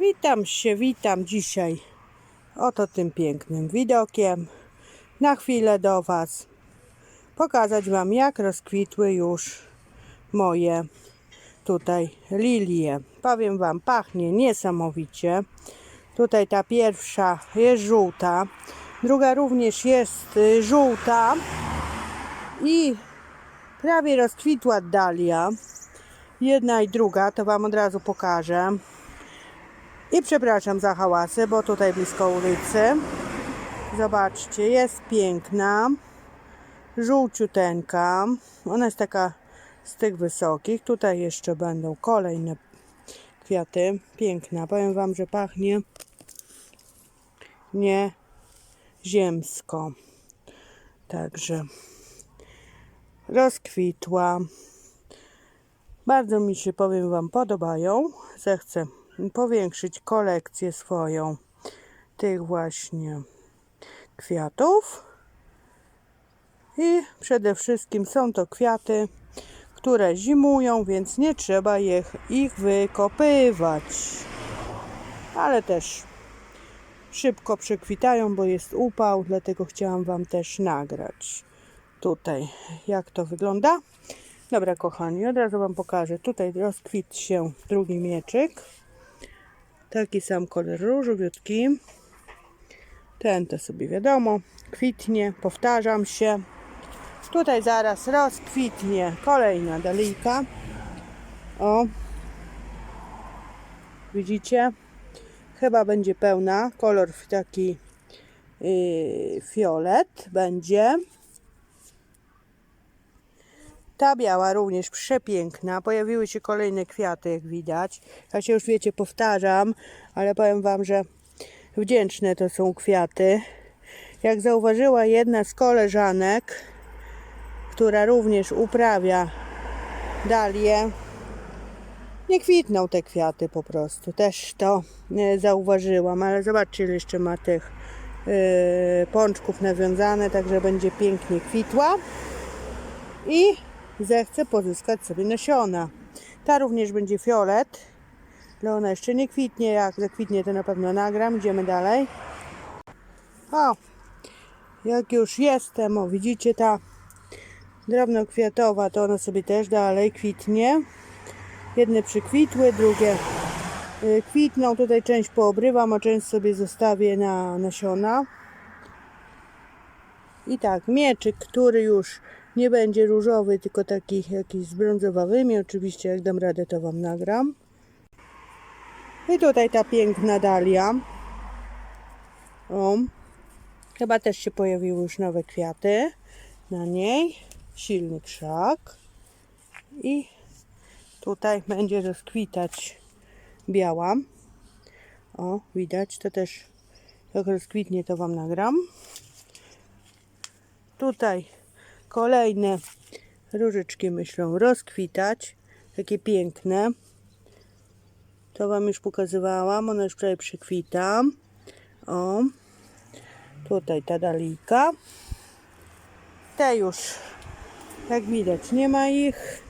Witam się, witam dzisiaj. Oto tym pięknym widokiem. Na chwilę do Was pokazać Wam, jak rozkwitły już moje tutaj lilie. Powiem Wam, pachnie niesamowicie. Tutaj ta pierwsza jest żółta, druga również jest y, żółta i prawie rozkwitła dalia. Jedna i druga, to Wam od razu pokażę. I przepraszam za hałasy, bo tutaj blisko ulicy. Zobaczcie, jest piękna, żółciuteńka. Ona jest taka z tych wysokich. Tutaj jeszcze będą kolejne kwiaty. Piękna. Powiem Wam, że pachnie nie ziemsko. Także rozkwitła. Bardzo mi się, powiem Wam, podobają. Zechcę powiększyć kolekcję swoją tych właśnie kwiatów. I przede wszystkim są to kwiaty, które zimują, więc nie trzeba ich, ich wykopywać. Ale też szybko przekwitają, bo jest upał, dlatego chciałam Wam też nagrać tutaj, jak to wygląda. Dobra, kochani, od razu Wam pokażę. Tutaj rozkwit się drugi mieczyk. Taki sam kolor różowiutki. Ten to sobie wiadomo, kwitnie, powtarzam się. Tutaj zaraz rozkwitnie kolejna dalijka. O, widzicie? Chyba będzie pełna. Kolor taki yy, fiolet będzie. Ta biała również przepiękna. Pojawiły się kolejne kwiaty, jak widać. Ja się już wiecie, powtarzam, ale powiem Wam, że wdzięczne to są kwiaty. Jak zauważyła jedna z koleżanek, która również uprawia dalię, nie kwitną te kwiaty po prostu. Też to e, zauważyłam, ale zobaczcie, ile jeszcze ma tych e, pączków nawiązane, także będzie pięknie kwitła. I zechce pozyskać sobie nasiona. Ta również będzie fiolet, ale ona jeszcze nie kwitnie. Jak zakwitnie, to na pewno nagram. Idziemy dalej. O, jak już jestem, o widzicie ta drobnokwiatowa, to ona sobie też dalej kwitnie. Jedne przykwitły, drugie y, kwitną. Tutaj część poobrywam, a część sobie zostawię na nasiona. I tak, mieczyk, który już nie będzie różowy, tylko taki jakiś z brązowawymi. Oczywiście, jak dam radę, to Wam nagram. I tutaj ta piękna dalia. O, chyba też się pojawiły już nowe kwiaty na niej. Silny krzak. I tutaj będzie rozkwitać biała. O, widać, to też jak rozkwitnie, to Wam nagram. Tutaj kolejne różyczki myślą rozkwitać. Takie piękne. To Wam już pokazywałam. Ona już prawie przykwita. O. Tutaj ta dalika. Te już, jak widać, nie ma ich.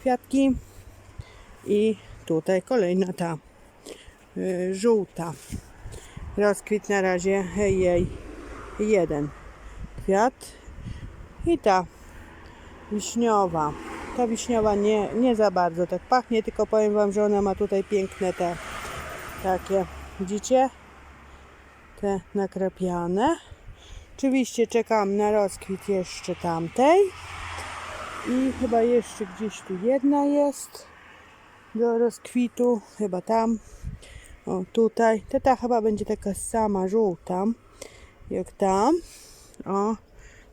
Kwiatki. I tutaj kolejna ta y, żółta. Rozkwit na razie jej jeden kwiat. I ta wiśniowa. Ta wiśniowa nie, nie za bardzo tak pachnie, tylko powiem Wam, że ona ma tutaj piękne te takie, widzicie? Te nakrapiane. Oczywiście czekam na rozkwit jeszcze tamtej. I chyba jeszcze gdzieś tu jedna jest do rozkwitu. Chyba tam. O, tutaj. Ta, ta chyba będzie taka sama żółta jak tam. O,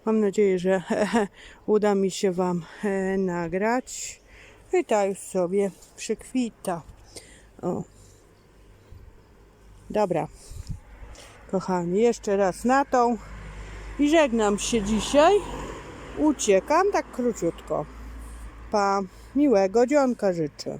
Mam nadzieję, że uda mi się Wam e, nagrać. I ta już sobie przykwita. O. Dobra. Kochani, jeszcze raz na tą. I żegnam się dzisiaj. Uciekam tak króciutko. Pa. Miłego dzionka życzę.